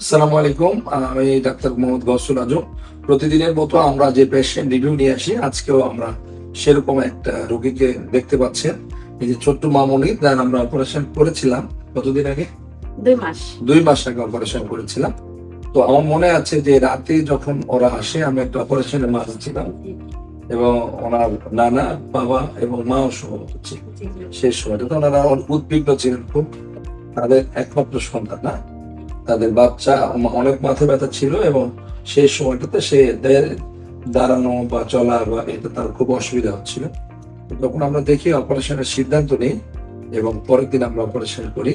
আসসালামু আলাইকুম আমি ডাক্তার মোহাম্মদ গসুল আজম। প্রতিদিনের মতো আমরা যে পেশেন্ট রিভিউ নিয়ে আসি আজকেও আমরা সেরকম একটা রোগীকে দেখতে পাচ্ছেন এই যে ছোট্ট মামনি যার আমরা অপারেশন করেছিলাম কতদিন আগে? দুই মাস। দুই মাস আগে অপারেশন করেছিলাম। তো আমার মনে আছে যে রাতে যখন ওরা আসে আমি একটা অপারেশনের মাঝে ছিলাম। এবং ওনার নানা বাবা এবং মাও সহ শেষ সময়টা তো ওনারা উদ্বিগ্ন ছিলেন খুব। তাদের একমাত্র সন্তান না? তাদের বাচ্চা অনেক মাথা ব্যথা ছিল এবং সেই সময়টাতে সে দাঁড়ানো বা চলা বা এটা তার খুব অসুবিধা হচ্ছিল। তখন আমরা দেখি অপারেশনের সিদ্ধান্ত নেই এবং পরের দিন আমরা অপারেশন করি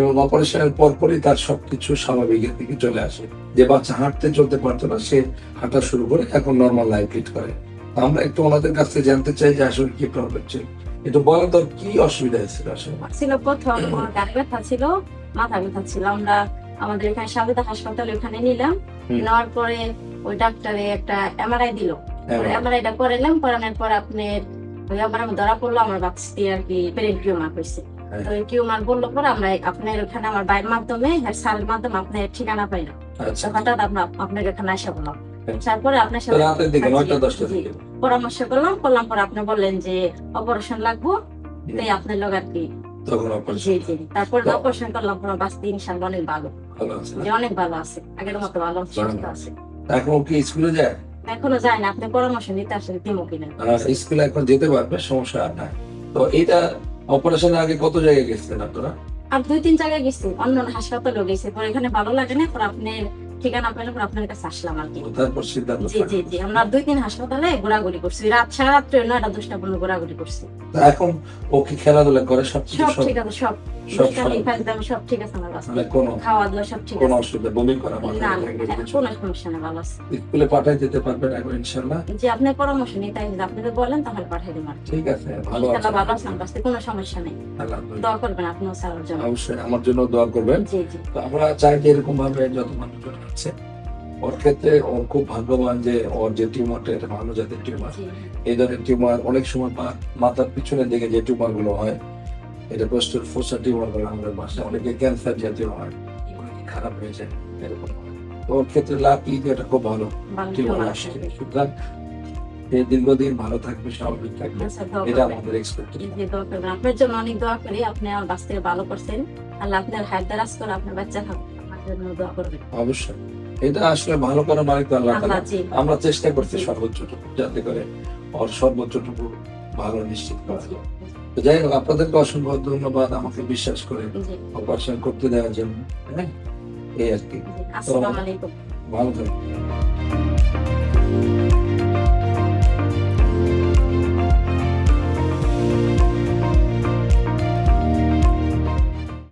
এবং অপারেশনের পরপরই তার সবকিছু স্বাভাবিকের দিকে চলে আসে। যে বাচ্চা হাঁটতে চলতে পারতো না, সে হাঁটা শুরু করে এখন নর্মাল লাইফ লিড করে। আমরা একটু ওনাদের কাছ থেকে জানতে চাই যে আসলে কি প্রবলেম ছিল। একটু বলেন তো, কি অসুবিধা হয়েছিল আসলে? ছিল প্রথম ব্যথা ছিল, মাথা ব্যথা ছিল। আমরা আমাদের এখানে সাবেদা হাসপাতালে ওখানে নিলাম। নেওয়ার পরে ওই ডাক্তারে একটা এমআরআই দিল। এমআরআইটা করালাম করানোর পর আপনার ওই আমার ধরা পড়ল আমার বাক্সটি আর কি ব্রেন টিউমার হয়েছে। হ্যাঁ। তো টিউমার বলল পরে আমরা আপনার ওখানে আমার মাধ্যমে মাধ্যমে আপনার ঠিকানা পাইলাম। আচ্ছা। হঠাৎ আমরা আপনার এখানে আসা বললাম হ্যাঁ। তারপরে আপনার সাথে পরামর্শ করলাম করলাম পরে আপনি বললেন যে অপারেশন লাগবো তাই আপনার লোক আর কি। তখন অপারেশন তারপর অপারেশন করলাম পরে বাঁচতে ইনশাল্লাহ অনেক ভালো? যে অনেক ভালো আছে। আগের মতো ভালো সুস্থ আছে। এখন কি স্কুলে যায়? এখনও যায় না আপনি পরামর্শ নিতে আসলে দিমো কিনা? স্কুলে এখন যেতে পারবে সমস্যা আর তো এইটা অপারেশনের আগে কত জায়গায় গেছিলেন আপনারা? আর দুই তিন জায়গায় গেছি অন্য অন্য হাসপাতালেও গেছি। পরে এখানে ভালো লাগে না পরে আপনার ঠিকানা পেলে পরে আপনার কাছে আসলাম আর কি। তারপর সিদ্ধান্ত জি জি জি আমরা দুই তিন হাসপাতালে ঘোরাঘুরি করছি। রাত সারা রাত্রে নয়টা দশটা পর্যন্ত ঘোরাঘুরি করছি। এখন ও কি খেলাধুলা করে? সব সব ঠিক আছে সব। সব দুষ্টামি, সব ঠিক আছে আমার কাছে খাওয়া দাওয়া সব ঠিক কোনো অসুবিধা বমি করা না ব্যথা, এগুলো না, কিছু? কোনো সমস্যা নেই ভালো আছে স্কুলে পাঠাই দিতে পারবেন এখন ইনশাল্লাহ যে আপনি পরামর্শ নিতে যদি আপনি বলেন তাহলে পাঠিয়ে দেবেন ঠিক আছে ভালো আছে ভালো আছে আমার কাছে কোনো সমস্যা নেই। দোয়া করবেন আপনিও স্যারের জন্য। অবশ্যই আমার জন্য দোয়া করবেন। জি জি। তো আমরা চাই যে এরকম ভাবে যত মানুষজন আছে ওর ক্ষেত্রে ও খুব ভাগ্যবান যে ওর যে টিউমারটা এটা ভালো জাতের টিউমার। এই ধরনের টিউমার অনেক সময় মাথার পিছনের দিকে যে টিউমারগুলো হয় এটা প্রস্তুত ফোসা টিউমার বলে আমাদের ভাষায় অনেকে ক্যান্সার জাতীয় হয় খারাপ হয়ে। যায় এরকম ওর ক্ষেত্রে লাভ কি? এটা খুব ভালো টিউমার সুতরাং দীর্ঘদিন ভালো থাকবে স্বাভাবিক থাকবে। আচ্ছা, এটা আমাদের এক্সপেক্টেশন। আপনার জন্য অনেক দোয়া করি। আপনি আমার বাস থেকে ভালো করছেন। আল্লাহ আপনার হায়াত দারাজ করে আপনার বাচ্চা থাকুক। অবশ্যই। এটা আসলে ভালো করার মালিক তো আল্লাহ আমরা চেষ্টা করছি। সর্বোচ্চটুকু যাতে করে ওর সর্বোচ্চটুকু ভালো নিশ্চিত করা যায়। তো যাই হোক আপনাদেরকে অসংখ্য ধন্যবাদ আমাকে বিশ্বাস করে অপারেশন করতে দেওয়ার জন্য হ্যাঁ? এই আর কি। ভালো থাকবে